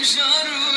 жару